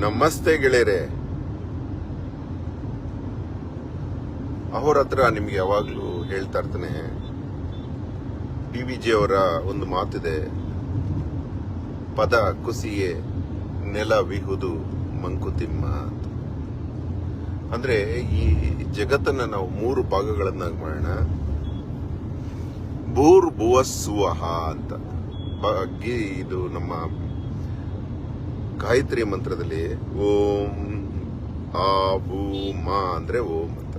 ನಮಸ್ತೆ ಗೆಳೆಯರೆ. ಅವರ ಹತ್ರ ನಿಮ್ಗೆ ಯಾವಾಗ್ಲೂ ಹೇಳ್ತಾ ಇರ್ತಾನೆ. ಡಿ ವಿ ಜಿ ಅವರ ಒಂದು ಮಾತಿದೆ. ಪದ ಕುಸಿಯೇ ನೆಲ ವಿಹುದು ಮಂಕುತಿಮ್ಮ ಅಂದ್ರೆ ಈ ಜಗತ್ತನ್ನ ನಾವು ಮೂರು ಭಾಗಗಳನ್ನಾಗಿ ಮಾಡೋಣ. ಭೂರ್ ಭುವ ಸುವಹ ಅಂತ ಇದು ನಮ್ಮ ಗಾಯತ್ರಿ ಮಂತ್ರದಲ್ಲಿ ಓಂ ಆ ಭೂ ಮಾ ಅಂದ್ರೆ ಓಂ ಅಂತ.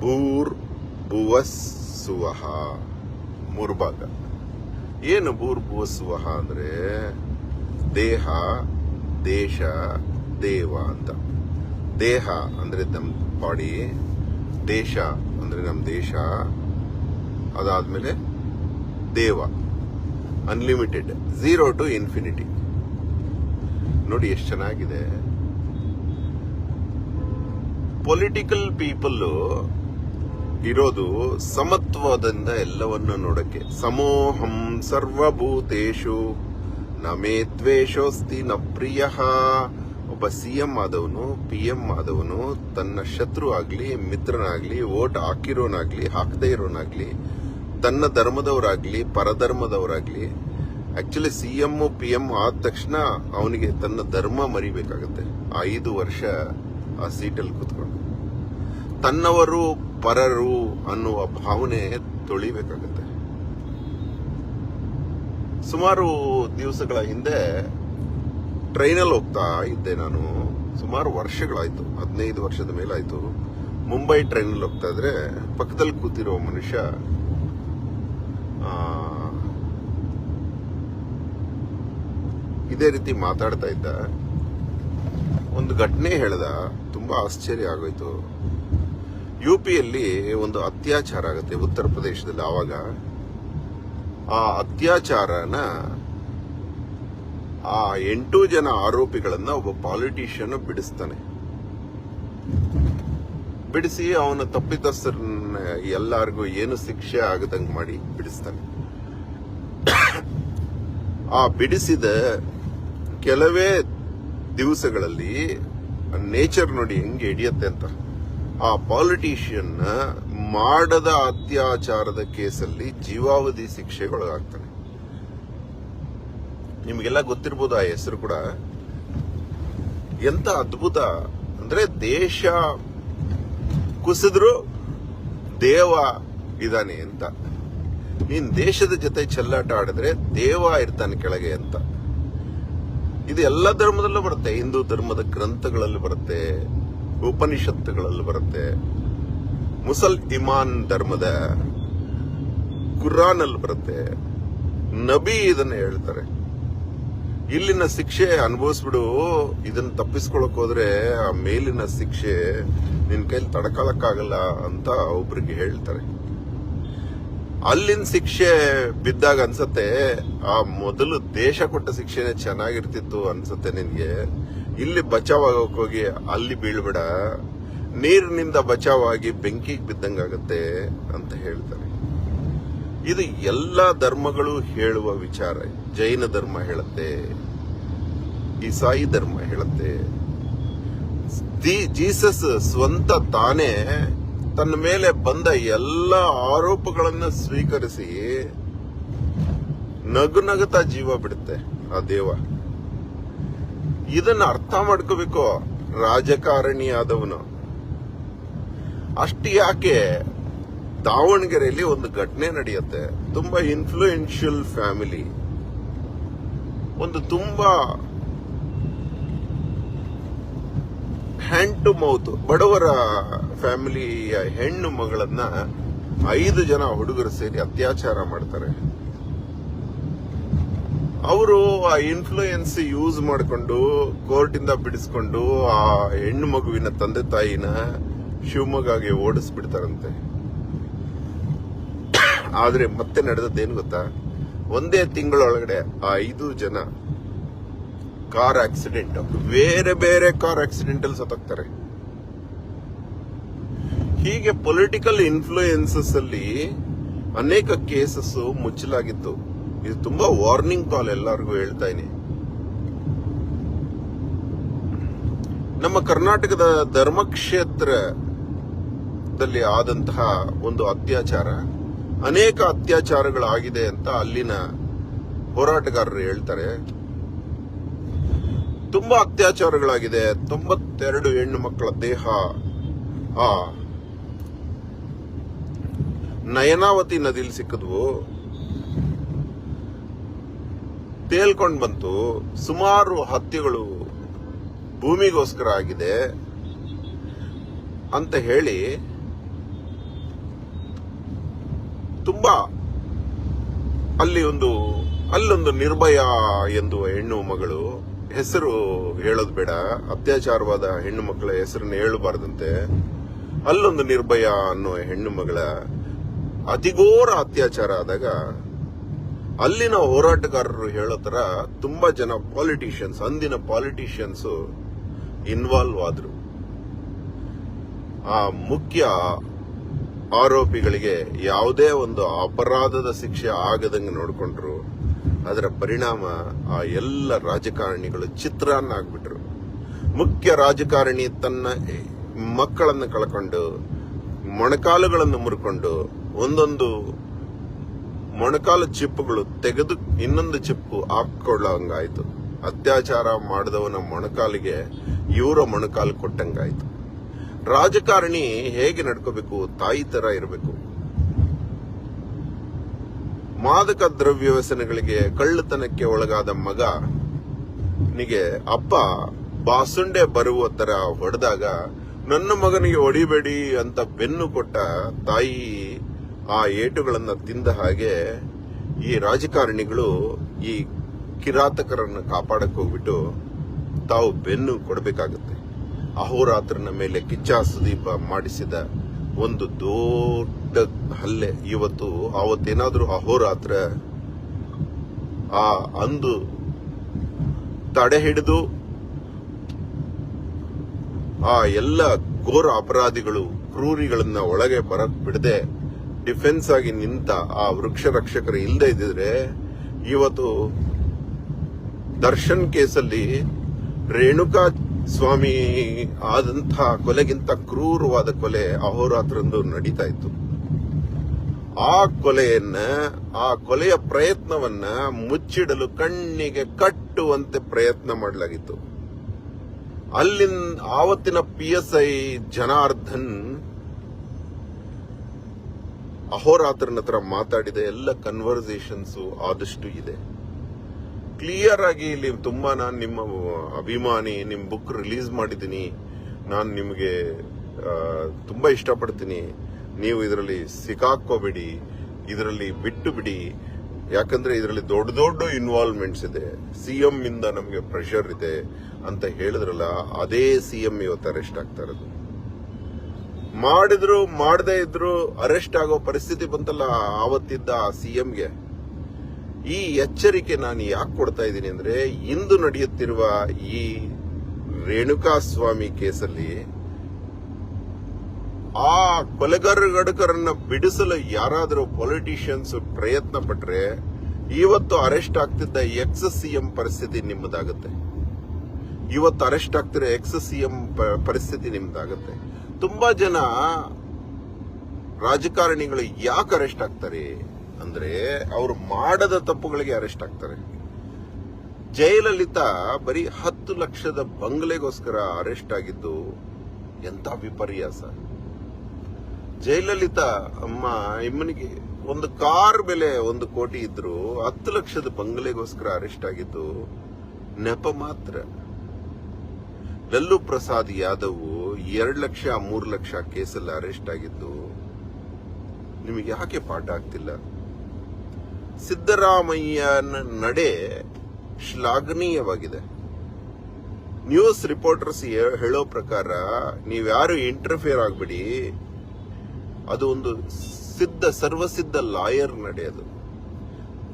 ಭೂರ್ ಭುವಸ್ ಸುವಹ ಮೂರು ಭಾಗ ಏನು ಭೂರ್ ಭುವಸ್ ಸುವಹ ಅಂದ್ರೆ ದೇಹ, ದೇಶ, ದೇವ ಅಂತ. ದೇಹ ಅಂದ್ರೆ ನಮ್ ಬಾಡಿ, ದೇಶ ಅಂದ್ರೆ ನಮ್ ದೇಶ, ಅದಾದ್ಮೇಲೆ ದೇವ ಅನ್ಲಿಮಿಟೆಡ್ ಝೀರೋ ಟು ಇನ್ಫಿನಿಟಿ ನೋಡಿ ಎಷ್ಟು ಚೆನ್ನಾಗಿದೆ. ಪೊಲಿಟಿಕಲ್ ಪೀಪಲ್ ಇರೋದು ಸಮತ್ವದಿಂದ ಎಲ್ಲವನ್ನ ನೋಡಕ್ಕೆ. ಸಮೋಹಂ ಸರ್ವಭೂತೇಶು ನಮೇ ದ್ವೇಷೋಸ್ತಿ ನ ಪ್ರಿಯ. ಒಬ್ಬ ಸಿ ಎಂ ಆದವನು, ಪಿ ಎಂ ಆದವನು, ತನ್ನ ಶತ್ರು ಆಗ್ಲಿ, ಮಿತ್ರನಾಗ್ಲಿ ಓಟ್ ಹಾಕಿರೋನಾಗ್ಲಿ, ಹಾಕದೇ ಇರೋನಾಗ್ಲಿ, ತನ್ನ ಧರ್ಮದವರಾಗ್ಲಿ, ಪರಧರ್ಮದವರಾಗ್ಲಿ actually C M P M ಆದ ತಕ್ಷಣ ಅವನಿಗೆ ತನ್ನ ಧರ್ಮ ಮರಿಬೇಕಾಗತ್ತೆ. ಆ ಐದು ವರ್ಷ ಆ ಸೀಟಲ್ಲಿ ಕೂತ್ಕೊಂಡು. ತನ್ನವರು ಪರರು ಅನ್ನುವ ಭಾವನೆ ತೊಳಿಬೇಕಾಗತ್ತೆ. ಸುಮಾರು ದಿವಸಗಳ ಹಿಂದೆ ಟ್ರೈನಲ್ಲಿ ಹೋಗ್ತಾ ಇದ್ದೆ ನಾನು. ಸುಮಾರು ವರ್ಷಗಳಾಯ್ತು, ಹದಿನೈದು ವರ್ಷದ ಮೇಲಾಯ್ತು. ಮುಂಬೈ ಟ್ರೈನಲ್ಲಿ ಹೋಗ್ತಾ ಇದ್ರೆ ಪಕ್ಕದಲ್ಲಿ ಕೂತಿರೋ ಮನುಷ್ಯ ಇದೇ ರೀತಿ ಮಾತಾಡ್ತಾ ಇದ್ದ. ಒಂದು ಘಟನೆ ಹೇಳ್ದ, ತುಂಬಾ ಆಶ್ಚರ್ಯ ಆಗೋಯ್ತು. ಯು ಪಿಯಲ್ಲಿ ಒಂದು ಅತ್ಯಾಚಾರ ಆಗುತ್ತೆ ಉತ್ತರ ಪ್ರದೇಶದಲ್ಲಿ ಆವಾಗ. ಆ ಅತ್ಯಾಚಾರನ ಆ ಎಂಟು ಜನ ಆರೋಪಿಗಳನ್ನ ಒಬ್ಬ ಪಾಲಿಟಿಷಿಯನ್ ಬಿಡಿಸ್ತಾನೆ. ಬಿಡಿಸಿ ಅವನ ತಪ್ಪಿತಸ್ಥರ ಎಲ್ಲಾರ್ಗೂ ಏನು ಶಿಕ್ಷೆ ಆಗದಂಗೆ ಮಾಡಿ ಬಿಡಿಸ್ತಾನೆ. ಆ ಬಿಡಿಸಿದ ಕೆಲವೇ ದಿವಸಗಳಲ್ಲಿ ನೇಚರ್ ನೋಡಿ ಹೆಂಗೆ ಹಿಡಿಯತ್ತೆ ಅಂತ. ಆ ಪಾಲಿಟಿಷಿಯನ್ ಮಾಡದ ಅತ್ಯಾಚಾರದ ಕೇಸಲ್ಲಿ ಜೀವಾವಧಿ ಶಿಕ್ಷೆಗೊಳಗಾಗ್ತಾನೆ ನಿಮಗೆಲ್ಲ ಗೊತ್ತಿರ್ಬೋದು ಆ ಹೆಸರು ಕೂಡ. ಎಂತ ಅದ್ಭುತ ಅಂದ್ರೆ ದೇಶ ಕುಸಿದ್ರು ದೇವ ಇದಾನೆ ಅಂತ. ನೀನ್ ದೇಶದ ಜೊತೆ ಚೆಲ್ಲಾಟ ಆಡಿದ್ರೆ ದೇವ ಇರ್ತಾನೆ ಕೆಳಗೆ ಅಂತ. ಇದು ಎಲ್ಲ ಧರ್ಮದಲ್ಲೂ ಬರುತ್ತೆ. ಹಿಂದೂ ಧರ್ಮದ ಗ್ರಂಥಗಳಲ್ಲಿ ಬರುತ್ತೆ, ಉಪನಿಷತ್ತುಗಳಲ್ಲಿ ಬರುತ್ತೆ. ಮುಸಲ್ ಇಮಾನ್ ಧರ್ಮದ ಕುರಾನ್ ಅಲ್ಲಿ ಬರುತ್ತೆ. ನಬಿ ಇದನ್ನ ಹೇಳ್ತಾರೆ. ಇಲ್ಲಿನ ಶಿಕ್ಷೆ ಅನುಭವಿಸ್ಬಿಡು. ಇದನ್ನ ತಪ್ಪಿಸ್ಕೊಳಕ್ ಹೋದ್ರೆ ಆ ಮೇಲಿನ ಶಿಕ್ಷೆ ನಿನ್ ಕೈಲಿ ತಡ್ಕೊಳಕ್ಕಾಗಲ್ಲ ಅಂತ ಒಬ್ರಿಗೆ ಹೇಳ್ತಾರೆ. ಅಲ್ಲಿನ ಶಿಕ್ಷೆ ಬಿದ್ದಾಗ ಅನ್ಸತ್ತೆ, ಆ ಮೊದಲು ದೇಶ ಕೊಟ್ಟ ಶಿಕ್ಷೆನೇ ಚೆನ್ನಾಗಿರ್ತಿತ್ತು ಅನ್ಸತ್ತೆ ನಿನ್ಗೆ. ಇಲ್ಲಿ ಬಚಾವ್ ಹೋಗಿ ಅಲ್ಲಿ ಬೀಳ್ಬೇಡ, ನೀರಿನಿಂದ ಬಚಾವಾಗಿ ಬೆಂಕಿಗೆ ಬಿದ್ದಂಗಾಗತ್ತೆ ಅಂತ ಹೇಳ್ತಾರೆ. ಇದು ಎಲ್ಲ ಧರ್ಮಗಳು ಹೇಳುವ ವಿಚಾರ. ಜೈನ ಧರ್ಮ ಹೇಳುತ್ತೆ, ಇಸಾಯಿ ಧರ್ಮ ಹೇಳುತ್ತೆ. ಜೀಸಸ್ ಸ್ವಂತ ತಾನೇ ತನ್ನ ಮೇಲೆ ಬಂದ ಎಲ್ಲ ಆರೋಪಗಳನ್ನ ಸ್ವೀಕರಿಸಿ ನಗು ನಗುತ್ತಾ ಜೀವ ಬಿಡುತ್ತೆ ಆ ದೇವ. ಇದನ್ನ ಅರ್ಥ ಮಾಡ್ಕೋಬೇಕು ರಾಜಕಾರಣಿ ಆದವನು ಅಷ್ಟು ಯಾಕೆ ದಾವಣಗೆರೆಯಲ್ಲಿ ಒಂದು ಘಟನೆ ನಡೆಯುತ್ತೆ. ತುಂಬಾ ಇನ್ಫ್ಲೂಯೆನ್ಷಿಯಲ್ ಫ್ಯಾಮಿಲಿ ಒಂದು ತುಂಬಾ ಹ್ಯಾಂಡ್ ಟು ಮೌತ್. ಬಡವರ ಫ್ಯಾಮಿಲಿಯ ಹೆಣ್ಣು ಮಗಳನ್ನ ಐದು ಜನ ಹುಡುಗರು ಸೇರಿ ಅತ್ಯಾಚಾರ ಮಾಡ್ತಾರೆ. ಅವರು ಆ ಇನ್ಫ್ಲೂಯೆನ್ಸ್ ಯೂಸ್ ಮಾಡಿಕೊಂಡು ಕೋರ್ಟಿಂದ ಬಿಡಿಸ್ಕೊಂಡು, ಆ ಹೆಣ್ಣು ಮಗುವಿನ ತಂದೆ ತಾಯಿನ ಶಿವಮೊಗ್ಗಗೆ ಓಡಿಸ್ಬಿಡ್ತಾರಂತೆ. ಆದ್ರೆ ಮತ್ತೆ ನಡೆದದ್ದೇನು ಗೊತ್ತಾ? ಒಂದೇ ತಿಂಗಳೊಳಗಡೆ ಆ ಐದು ಜನ ಕಾರ್ ಆಕ್ಸಿಡೆಂಟ್ ಬೇರೆ ಬೇರೆ ಕಾರ್ ಆಕ್ಸಿಡೆಂಟ್ ಅಲ್ಲಿ ಸತ್ತೋಗ್ತಾರೆ. ಹೀಗೆ ಪೊಲಿಟಿಕಲ್ ಇನ್ಫ್ಲೂಯೆನ್ಸಸ್ ಅಲ್ಲಿ ಅನೇಕ ಕೇಸಸ್ ಮುಚ್ಚಲಾಗಿತ್ತು. ಇದು ತುಂಬಾ ವಾರ್ನಿಂಗ್ ಕಾಲ್ ಎಲ್ಲರಿಗೂ ಹೇಳ್ತಾ ಇದೀನಿ. ನಮ್ಮ ಕರ್ನಾಟಕದ ಧರ್ಮಕ್ಷೇತ್ರದಲ್ಲಿ ಆದಂತಹ ಒಂದು ಅತ್ಯಾಚಾರ, ಅನೇಕ ಅತ್ಯಾಚಾರಗಳಾಗಿದೆ ಅಂತ ಅಲ್ಲಿನ ಹೋರಾಟಗಾರರು ಹೇಳ್ತಾರೆ. ತುಂಬಾ ಅತ್ಯಾಚಾರಗಳಾಗಿದೆ. ತೊಂಬತ್ತೆರಡು ಹೆಣ್ಣು ಮಕ್ಕಳ ದೇಹ. ಆ. ನಯನಾವತಿ ನದಿಲಿ ಸಿಕ್ಕಿದ್ವು. ತೇಲ್ಕೊಂಡು ಬಂತು. ಸುಮಾರು ಹತ್ಯೆಗಳು ಭೂಮಿಗೋಸ್ಕರ ಆಗಿದೆ. ಅಂತ ಹೇಳಿ ತುಂಬಾ ಅಲ್ಲಿ ಒಂದು, ಅಲ್ಲೊಂದು ನಿರ್ಭಯ ಎಂದು ಹೆಣ್ಣು ಮಗಳು ಹೆಸರು ಹೇಳೋದು ಬೇಡ. ಅತ್ಯಾಚಾರವಾದ ಹೆಣ್ಣು ಮಕ್ಕಳ ಹೆಸರನ್ನು ಹೇಳಬಾರ್ದಂತೆ. ಅಲ್ಲೊಂದು ನಿರ್ಭಯ ಅನ್ನೋ ಹೆಣ್ಣು ಮಗಳ ಅತಿಘೋರ ಅತ್ಯಾಚಾರ ಆದಾಗ ಅಲ್ಲಿನ ಹೋರಾಟಗಾರರು ಹೇಳೋ ತರ ತುಂಬಾ ಜನ ಪಾಲಿಟಿಷಿಯನ್ಸ್ ಅಂದಿನ ಪಾಲಿಟಿಷಿಯನ್ಸ್ ಇನ್ವಾಲ್ವ್ ಆದ್ರು. ಆ ಮುಖ್ಯ ಆರೋಪಿಗಳಿಗೆ ಯಾವುದೇ ಒಂದು ಅಪರಾಧದ ಶಿಕ್ಷೆ ಆಗದಂಗೆ ನೋಡಿಕೊಂಡ್ರು. ಅದರ ಪರಿಣಾಮ ಆ ಎಲ್ಲ ರಾಜಕಾರಣಿಗಳು ಚಿತ್ರಾನ್ನ ಆಗ್ಬಿಟ್ರು ಮುಖ್ಯ ರಾಜಕಾರಣಿ ತನ್ನ ಮಕ್ಕಳನ್ನು ಕಳ್ಕೊಂಡು, ಮೊಣಕಾಲುಗಳನ್ನು ಮುರ್ಕೊಂಡು, ಒಂದೊಂದು ಮೊಣಕಾಲು ಚಿಪ್ಪುಗಳು ತೆಗೆದು ಇನ್ನೊಂದು ಚಿಪ್ಪು ಹಾಕೊಳ್ಳಂಗಾಯ್ತು ಅತ್ಯಾಚಾರ ಮಾಡಿದವನ ಮೊಣಕಾಲಿಗೆ ಇವರ ಮೊಣಕಾಲು ಕೊಟ್ಟಂಗಾಯ್ತು. ರಾಜಕಾರಣಿ ಹೇಗೆ ನಡ್ಕೋಬೇಕು, ತಾಯಿ ತರ ಇರಬೇಕು. ಮಾದಕ ದ್ರವ್ಯ ವ್ಯಸನಗಳಿಗೆ ಕಳ್ಳತನಕ್ಕೆ ಒಳಗಾದ ಮಗ, ನಿಗೆ ಅಪ್ಪ, ಬಾಸುಂಡೆ ಬರುವ ತರ ಹೊಡೆದಾಗ, ನನ್ನ ಮಗನಿಗೆ ಹೊಡಿಬೇಡಿ ಅಂತ ಬೆನ್ನು ಕೊಟ್ಟ ತಾಯಿ ಆ ಏಟುಗಳನ್ನ ತಿಂದ ಹಾಗೆ ಈ ರಾಜಕಾರಣಿಗಳು ಈ ಕಿರಾತಕರನ್ನು ಕಾಪಾಡಕ್ ಹೋಗ್ಬಿಟ್ಟು ತಾವು ಬೆನ್ನು ಕೊಡಬೇಕಾಗುತ್ತೆ. ಅಹೋರಾತ್ರನ ಮೇಲೆ ಕಿಚ್ಚ ಸುದೀಪ ಮಾಡಿಸಿದ ಒಂದು ದೊಡ್ಡ ಹಲ್ಲೆ. ಇವತ್ತು ಅವತ್ತೇನಾದ್ರೂ ಅಹೋರಾತ್ರ ಆ ಅಂದು ತಡೆ ಹಿಡಿದು ಆ ಎಲ್ಲ ಘೋರ ಅಪರಾಧಿಗಳು ಕ್ರೂರಿಗಳನ್ನ ಒಳಗೆ ಬರಕ್ ಬಿಡದೆ ಡಿಫೆನ್ಸ್ ಆಗಿ ನಿಂತ ಆ ವೃಕ್ಷ ರಕ್ಷಕರು ಇಲ್ಲದೆ ಇದ್ದಿದ್ರೆ ಇವತ್ತು ದರ್ಶನ್ ಕೇಸಲ್ಲಿ ರೇಣುಕಾ ಸ್ವಾಮಿ ಆದಂತಹ ಕೊಲೆಗಿಂತ ಕ್ರೂರವಾದ ಕೊಲೆ ಅಹೋರಾತ್ರಂದು ನಡೀತಾ ಇತ್ತು. ಆ ಕೊಲೆಯನ್ನ, ಆ ಕೊಲೆಯ ಪ್ರಯತ್ನವನ್ನ ಮುಚ್ಚಿಡಲು ಕಣ್ಣಿಗೆ ಕಟ್ಟುವಂತೆ ಪ್ರಯತ್ನ ಮಾಡಲಾಗಿತ್ತು. ಅಲ್ಲಿನ, ಆವತ್ತಿನ ಪಿ ಎಸ್ ಐ ಜನಾರ್ದನ್ ಅಹೋರಾತ್ರನ ಹತ್ರ ಮಾತಾಡಿದ ಎಲ್ಲ ಕನ್ವರ್ಸೇಷನ್ಸ್ ಆದಷ್ಟು ಇದೆ. ಕ್ಲಿಯರ್ ಆಗಿ ಇಲ್ಲಿ ತುಂಬಾ ನಾನು ನಿಮ್ಮ ಅಭಿಮಾನಿ ನಿಮ್ಮ ಬುಕ್ ರಿಲೀಸ್ ಮಾಡಿದ್ದೀನಿ. ನಾನು ನಿಮಗೆ ತುಂಬ ಇಷ್ಟಪಡ್ತೀನಿ. ನೀವು ಇದರಲ್ಲಿ ಸಿಕ್ಕಾಕೋಬಿಡಿ ಇದರಲ್ಲಿ ಬಿಟ್ಟು ಬಿಡಿ ಯಾಕಂದ್ರೆ ಇದರಲ್ಲಿ ದೊಡ್ಡ ದೊಡ್ಡ ಇನ್ವಾಲ್ವ್ಮೆಂಟ್ಸ್ ಇದೆ. ಸಿಎಂ ಇಂದ ನಮಗೆ ಪ್ರೆಷರ್ ಇದೆ ಅಂತ ಹೇಳಿದ್ರಲ್ಲ, ಅದೇ ಸಿಎಂ ಇವತ್ತು ಅರೆಸ್ಟ್ ಆಗ್ತಾ ಇರೋದು. ಮಾಡಿದ್ರು, ಮಾಡದೇ ಇದ್ರು ಅರೆಸ್ಟ್ ಆಗೋ ಪರಿಸ್ಥಿತಿ ಬಂತಲ್ಲ, ಆವತ್ತಿದ್ದ ಆ ಸಿಎಂಗೆ ಈ ಎಚ್ಚರಿಕೆ ನಾನು ಯಾಕೆ ಕೊಡ್ತಾ ಇದ್ದೀನಿ ಅಂದ್ರೆ ಇಂದು ನಡೆಯುತ್ತಿರುವ ಈ ರೇಣುಕಾ ಸ್ವಾಮಿ ಕೇಸಲ್ಲಿ ಆ ಕೊಲೆಗಾರಗಡಕರನ್ನ ಬಿಡಿಸಲು ಯಾರಾದರೂ ಪೊಲಿಟಿಷಿಯನ್ಸ್ ಪ್ರಯತ್ನ ಪಟ್ರೆ ಇವತ್ತು ಅರೆಸ್ಟ್ ಆಗ್ತಿದ್ದ ಎಕ್ಸ್ ಸಿಎಂ ಪರಿಸ್ಥಿತಿ ನಿಮ್ಮದಾಗುತ್ತೆ. ಇವತ್ತು ಅರೆಸ್ಟ್ ಆಗ್ತಿರೋ ಎಕ್ಸ್ ಸಿಎಂ ಪರಿಸ್ಥಿತಿ ನಿಮ್ದಾಗುತ್ತೆ ತುಂಬಾ ಜನ ರಾಜಕಾರಣಿಗಳು ಯಾಕೆ ಅರೆಸ್ಟ್ ಆಗ್ತಾರೆ? ಅಂದ್ರೆ ಅವರು ಮಾಡದ ತಪ್ಪುಗಳಿಗೆ ಅರೆಸ್ಟ್ ಆಗ್ತಾರೆ ಜಯಲಲಿತಾ ಬರೀ ಹತ್ತು ಲಕ್ಷದ ಬಂಗ್ಲೆಗೋಸ್ಕರ ಅರೆಸ್ಟ್ ಆಗಿದ್ದು ಎಂತ ವಿಪರ್ಯಾಸ? ಜಯಲಲಿತಾ ಅಮ್ಮ ಇಮ್ಮನಿಗೆ ಒಂದು ಕಾರ್ ಬೆಲೆ ಒಂದು ಕೋಟಿ ಇದ್ರು ಹತ್ತು ಲಕ್ಷದ ಬಂಗ್ಲೆಗೋಸ್ಕರ ಅರೆಸ್ಟ್ ಆಗಿದ್ದು ನೆಪ ಮಾತ್ರ. ಲಲ್ಲು ಪ್ರಸಾದ್ ಯಾದವ್ ಎರಡು ಲಕ್ಷ ಮೂರು ಲಕ್ಷ ಕೇಸಲ್ಲಿ ಅರೆಸ್ಟ್ ಆಗಿದ್ದು ನಿಮಗೆ ಯಾಕೆ ಪಾಠ ಆಗ್ತಿಲ್ಲ? ಸಿದ್ದರಾಮಯ್ಯನ ನಡೆ ಶ್ಲಾಘನೀಯವಾಗಿದೆ. ನ್ಯೂಸ್ ರಿಪೋರ್ಟರ್ಸ್ ಹೇಳೋ ಪ್ರಕಾರ ನೀವ್ಯಾರು ಇಂಟರ್ಫಿಯರ್ ಆಗ್ಬಿಡಿ. ಅದು ಒಂದು ಸಿದ್ಧ, ಸರ್ವಸಿದ್ಧ ಲಾಯರ್ ನಡೆ ಅದು.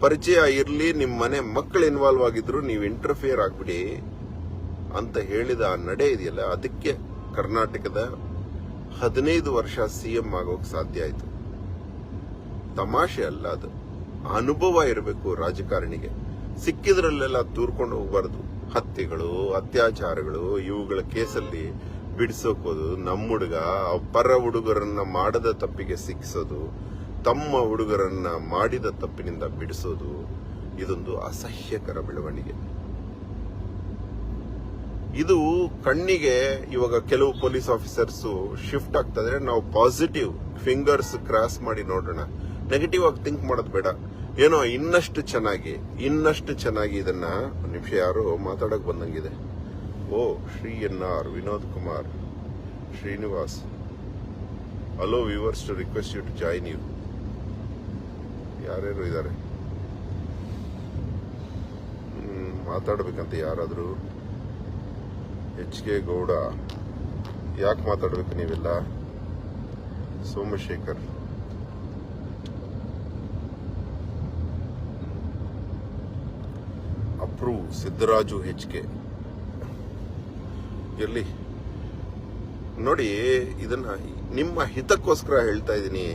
ಪರಿಚಯ ಇರಲಿ ನಿಮ್ಮ ಮನೆ ಮಕ್ಕಳು ಇನ್ವಾಲ್ವ್ ಆಗಿದ್ರು ನೀವು ಇಂಟರ್ಫಿಯರ್ ಆಗ್ಬಿಡಿ ಅಂತ ಹೇಳಿದ ಆ ನಡೆ ಇದೆಯಲ್ಲ, ಅದಕ್ಕೆ ಕರ್ನಾಟಕದ ಹದಿನೈದು ವರ್ಷ ಸಿಎಂ ಆಗೋಕೆ ಸಾಧ್ಯ ಆಯ್ತು. ತಮಾಷೆ ಅಲ್ಲ ಅದು. ಅನುಭವ ಇರಬೇಕು ರಾಜಕಾರಣಿಗೆ. ಸಿಕ್ಕಿದ್ರಲ್ಲೆಲ್ಲ ತೂರ್ಕೊಂಡು ಹೋಗ್ಬಾರ್ದು. ಹತ್ಯೆಗಳು, ಅತ್ಯಾಚಾರಗಳು, ಇವುಗಳ ಕೇಸಲ್ಲಿ ಬಿಡಿಸೋಕೋದು ನಮ್ಮ ಹುಡುಗ ಪರ ಹುಡುಗರನ್ನ ಮಾಡದ ತಪ್ಪಿಗೆ ಸಿಕ್ಕಿಸೋದು, ತಮ್ಮ ಹುಡುಗರನ್ನ ಮಾಡಿದ ತಪ್ಪಿನಿಂದ ಬಿಡಿಸೋದು, ಇದೊಂದು ಅಸಹ್ಯಕರ ಬೆಳವಣಿಗೆ. ಇದು ಕಣ್ಣಿಗೆ ಇವಾಗ ಕೆಲವು ಪೊಲೀಸ್ ಆಫೀಸರ್ಸ್ ಶಿಫ್ಟ್ ಆಗ್ತದೆ ನಾವು ಪಾಸಿಟಿವ್, ಫಿಂಗರ್ಸ್ ಕ್ರಾಸ್ ಮಾಡಿ ನೋಡೋಣ. ನೆಗೆಟಿವ್ ಆಗಿ ಥಿಂಕ್ ಮಾಡೋದು ಬೇಡ. ಏನೋ ಇನ್ನಷ್ಟು ಚೆನ್ನಾಗಿ ಇನ್ನಷ್ಟು ಚೆನ್ನಾಗಿ ಇದನ್ನ ನಿಮಿಷ ಯಾರು ಮಾತಾಡಕ್ ಬಂದಂಗಿದೆ. ಓ, Shri N R Vinod Kumar, Srinivas. Allow viewers to request you to join you ಯಾರ್ಯಾರು ಇದ್ದಾರೆ? ಮಾತಾಡ್ಬೇಕಂತ ಯಾರಾದ್ರೂ? ಎಚ್ ಕೆ ಗೌಡ, ಯಾಕೆ ಮಾತಾಡ್ಬೇಕು ನೀವೆಲ್ಲ? Somashekar. Approve Siddaraju H K. ಇರ್ಲಿ. ನೋಡಿ, ಇದನ್ನ ನಿಮ್ಮ ಹಿತಕ್ಕೋಸ್ಕರ ಹೇಳ್ತಾ ಇದ್ದೀನಿ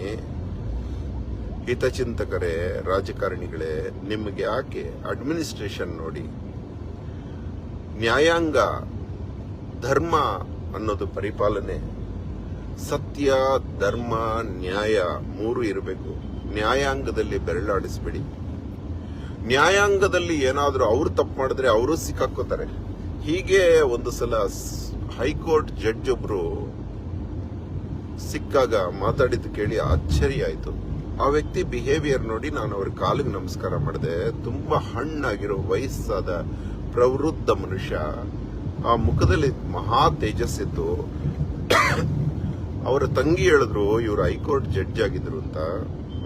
ಹಿತಚಿಂತಕರೇ, ರಾಜಕಾರಣಿಗಳೇ, ನಿಮಗೆ ಯಾಕೆ ಅಡ್ಮಿನಿಸ್ಟ್ರೇಷನ್ ನೋಡಿ, ನ್ಯಾಯಾಂಗ, ಧರ್ಮ ಅನ್ನೋದು ಪರಿಪಾಲನೆ, ಸತ್ಯ, ಧರ್ಮ, ನ್ಯಾಯ ಮೂರು ಇರಬೇಕು. ನ್ಯಾಯಾಂಗದಲ್ಲಿ ಬೆರಳಾಡಿಸ್ಬೇಡಿ. ನ್ಯಾಯಾಂಗದಲ್ಲಿ ಏನಾದರೂ ಅವರು ತಪ್ಪು ಮಾಡಿದ್ರೆ ಅವರು ಸಿಕ್ಕಾಕೋತಾರೆ ಹೀಗೆ ಒಂದು ಸಲ ಹೈಕೋರ್ಟ್ ಜಡ್ಜ್ ಒಬ್ರು ಸಿಕ್ಕಾಗ ಮಾತಾಡಿದ್ದು ಕೇಳಿ ಆಶ್ಚರ್ಯ ಆಯಿತು. ಆ ವ್ಯಕ್ತಿ ಬಿಹೇವಿಯರ್ ನೋಡಿ ನಾನು ಅವ್ರ ಕಾಲಿಗೆ ನಮಸ್ಕಾರ ಮಾಡಿದೆ. ತುಂಬಾ ಹಣ್ಣಾಗಿರೋ ವಯಸ್ಸಾದ ಪ್ರವೃದ್ಧ ಮನುಷ್ಯ. ಆ ಮುಖದಲ್ಲಿ ಮಹಾ ತೇಜಸ್ಸಿತ್ತು ಅವರ ತಂಗಿ ಹೇಳಿದ್ರು, ಇವರು ಹೈಕೋರ್ಟ್ ಜಡ್ಜ್ ಆಗಿದ್ರು ಅಂತ.